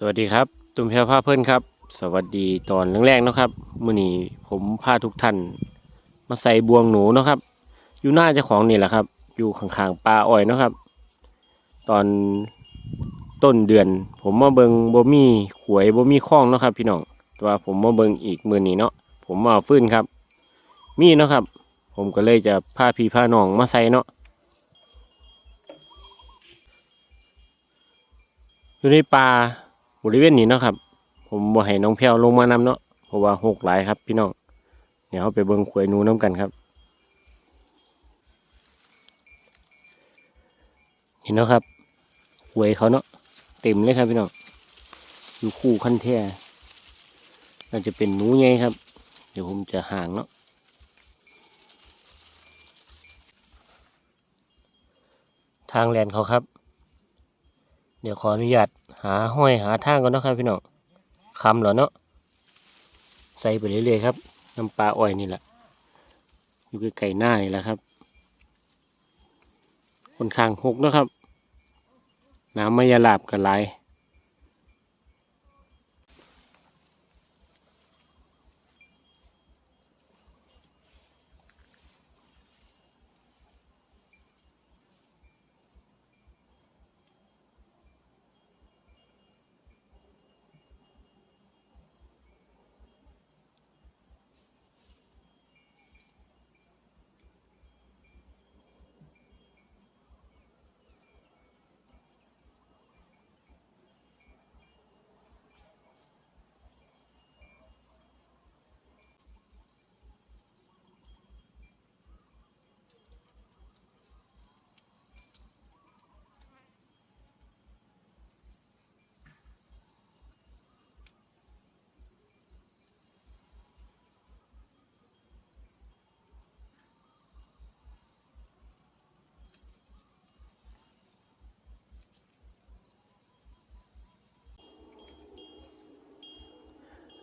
สวัสดีครับ ตุ้มเพียวพาเพื่อนครับ สวัสดีตอนแรกๆนะครับมื้อนี้ผมพาทุกท่าน มาใส่บวงหนูนะครับ อยู่หน้าเจ้าของนี่แหละครับ อยู่ข้างๆปลาอ้อยนะครับ ตอนต้นเดือน ผมมาเบิงบ่มีขวยบ่มีคล้องนะครับ พี่น้องแต่ว่าผมมาเบิงอีกมื้อนี้เนาะผมมาเอาฟื้นครับ มีเนาะครับ ผมก็เลยจะพาพี่พาน้องมาใส่เนาะอยู่ในป่า บริเวณนี้เนาะครับ ผมบ่ให้น้องแพรวลงมานำเนาะเพราะว่าหกหลายครับพี่น้องเดี๋ยวเราไปเบิ่งขวยหนูน้ำกันครับนี่เนาะครับขวยเขาเนาะเต็มเลยครับพี่น้องอยู่คู่ขั้นแท้น่าจะเป็นหนูใหญ่ครับ เดี๋ยวผมจะห่างเนาะทางแลนเขาครับ เดี๋ยวขออนุญาต หาห้อยหาทางก่อนนะครับพี่น้องคำเหรอเนาะใส่ไปเรื่อยๆครับน้ำปลาอ้อยนี่แหละอยู่ใกล้ๆหน้านี่แหละครับคนข้างหกนะครับน้ำมายาลาบกันหลาย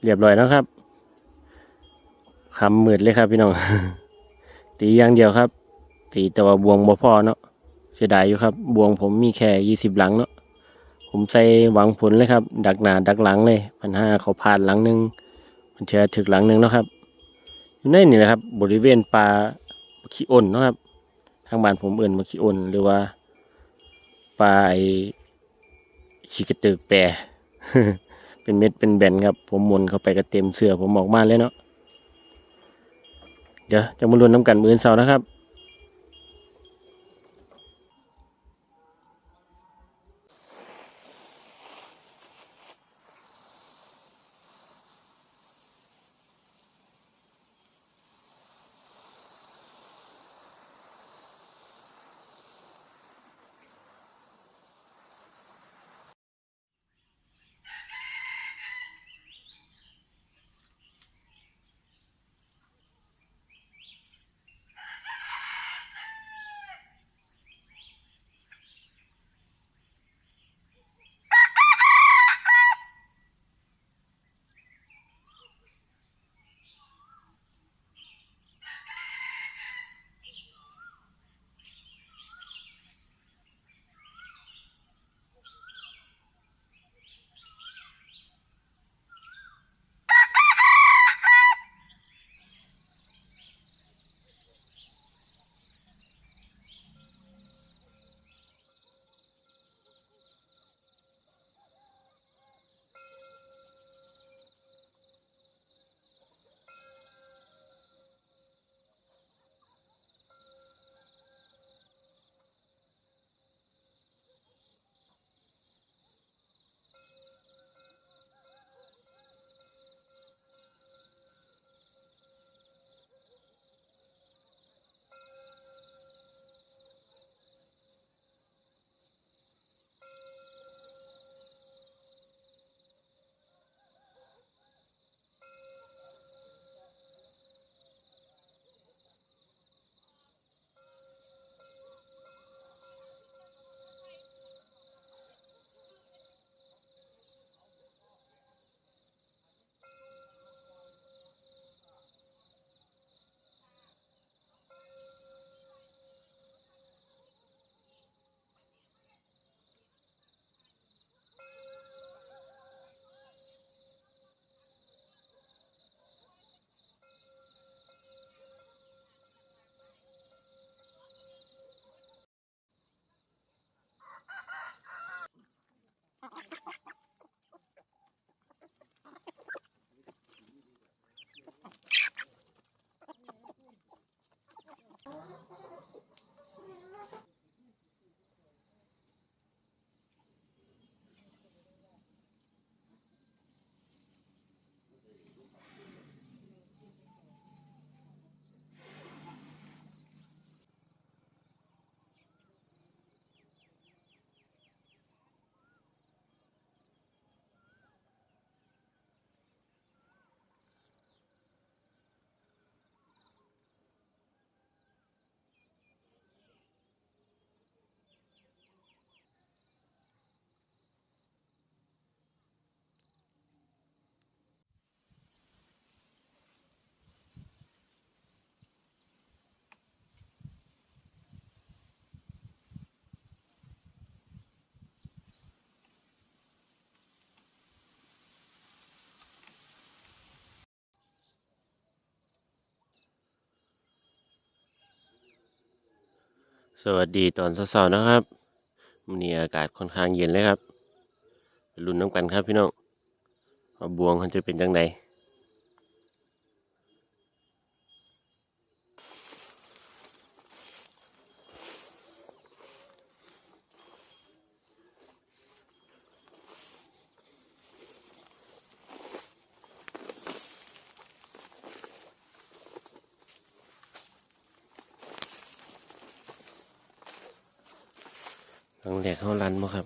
เรียบร้อยแล้วครับคำหมืดเลยครับพี่น้อง ตีอย่างเดียวครับ ตีแต่ว่าบวงบ่พอเนาะเสียดายอยู่ครับ บวงผมมีแค่ยี่สิบหลังเนาะผมใส่หวังผลเลยครับ ดักหนาดักหลังเลยปัญหาเขาผ่านหลังหนึ่งมันเชื่อถึกหลังหนึ่งเนาะครับอยู่ในนี่แหละครับ บริเวณปลาขี้อ่นเนาะครับ ทางบ้านผมเอื่นมาขี้อ่นหรือว่าปลาไอขี้กระตือแปร เป็นเม็ดเป็นแบนครับ ผมมุนเข้าไปก็เต็มเสื้อผมออกมาเลยเนาะเดี๋ยวจะมาลุ้นน้ำกันมือนเสานะครับ สวัสดีตอนเช้าๆนะครับวันนี้อากาศค่อนข้างเย็นเลยครับไปลุ้นน้ำกันครับพี่น้องว่าบวงมันจะเป็นจังได หลังแหลกเขารันบ่ครับ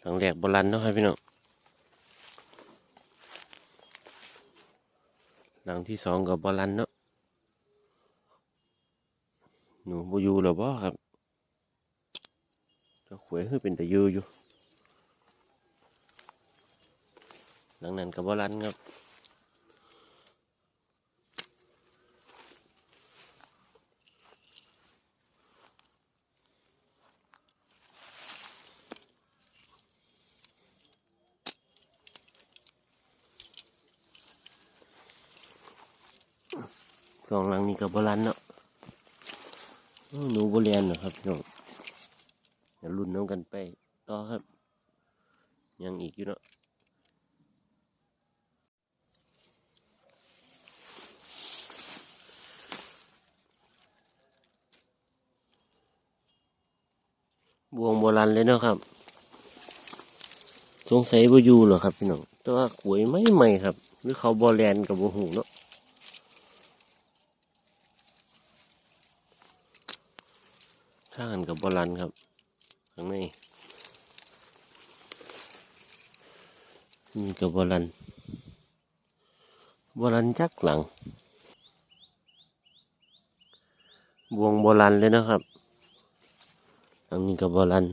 หลังแหลกบรันเนาะครับพี่น้องหลังที่สองกับบรันเนาะหนูบอยู่หรอบ่ครับก็ขวยคือเป็นแต่ยูอยู่หลังนั้นกับบรันครับ องหลังนี้กับบรันเนาะหนูบเรียนเนาะครับพี่น้องอย่ารุ่นน้องกันไปต่อครับ ยังอีกอยู่เนาะบวงโบราณเลยเนาะครับ สงสัยบ่อยู่เหรอครับพี่น้องแต่ว่าหวยไม่ใหม่ครับ หรือเขาบอแลนกับบ่หูเนาะ ถ้ากันกับบอลันครับ ข้างในนี่กับบอลันบอลันจักหลัง บวงบอลันเลยนะครับอันนี้กับบอลัน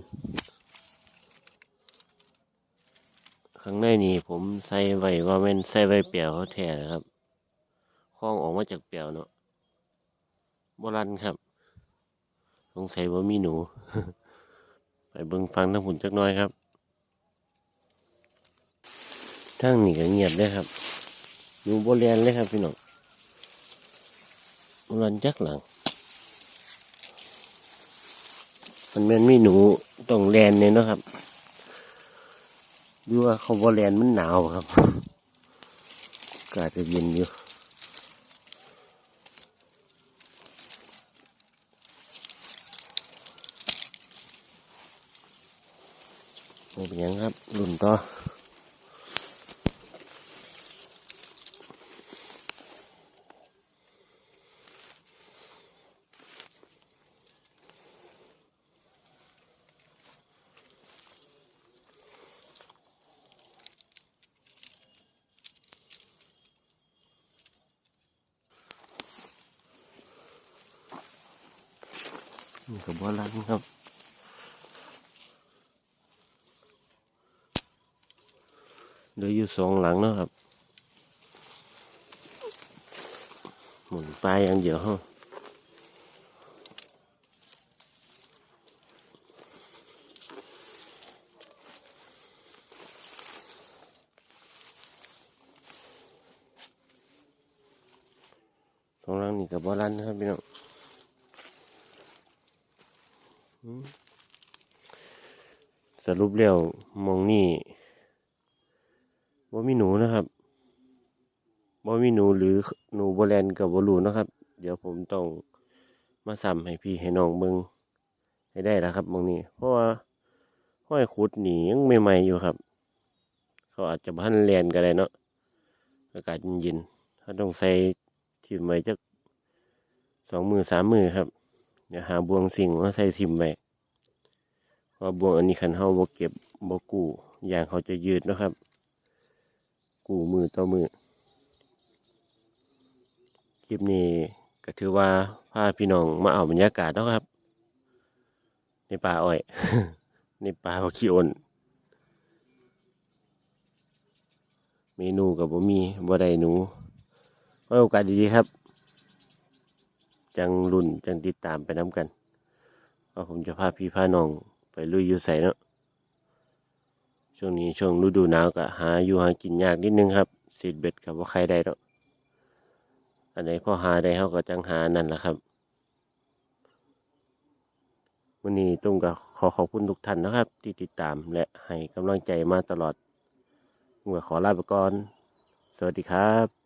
ข้างในนี่ผมใส่ไว้ว่าแม่นใส่ไว้เปียวเขาแท้นะครับคล้องออกมาจากเปียวเนาะบอลันครับ สงสัยว่ามีหนู ไปเบิ่งฟังทั้งหุ่นจักน้อยครับทั้งนี่ก็เงียบเลยครับหนูโบเรียนเลยครับพี่น้องบรันจักหลัง มันแม่นมีหนูต้องแลนเนี่ยนะครับดูว่าเขาบอแลนมันหนาวครับ อากาศจะเย็นอยู่ ไม่เป็นยังครับรุ่นต่อนี่กับว่ารันครับ เหลืออยู่สองหลังเนาะครับ หมุนปยอย่างเดียวฮะสองหลังนี่กับบอลันนะครับพี่น้องสรุปแล้วมองนี่ บ่มีหนูนะครับบ่มีหนูหรือหนูโบแลนกับบ่รูนะครับ เดี๋ยวผมต้องมาซ้ำให้พี่ให้น้องเบิงให้ได้แล้วครับหมองนี้ เพราะว่าห้อยขุดหนียังใหม่ๆอยู่ครับ เขาอาจจะบ่ทันแลนก็ได้เนาะอากาศเย็นๆถ้าต้องใส่ทิ่มไว้จักสองมือสามมือครับเดี๋ยวหาบวงสิ่งมาใส่ทิ่มไว้เพราะบวงอันนี้คันเฮาบ่เก็บบ่กู้อย่างเขาจะยืดนะครับ กูมือต่อมือ คลิปนี้ก็ถือว่าพาพี่น้องมาเอาบรรยากาศเนาะครับ ในป่าอ้อย ในป่าพขี้อ่อนเมนูกับบ่มีบ่ได้หนูไว้โอกาสดีๆครับ จังรุ่นจังติดตามไปน้ำกันว่าผมจะพาพี่พาน้องไปลุยอยู่ใส่เนาะ ช่วงนี้ช่วงฤดูหนาวก็หาอยู่หากินยากนิดนึงครับสีดเบ็ดกับว่าใครได้ดอกอันไหนพอหาได้เขาก็จังหานั่นแหละครับวันนี้ตุ้มก็ขอขอบคุณทุกท่านนะครับ ที่ติดตามและให้กำลังใจมาตลอดผมก็ขอลาไปก่อน สวัสดีครับ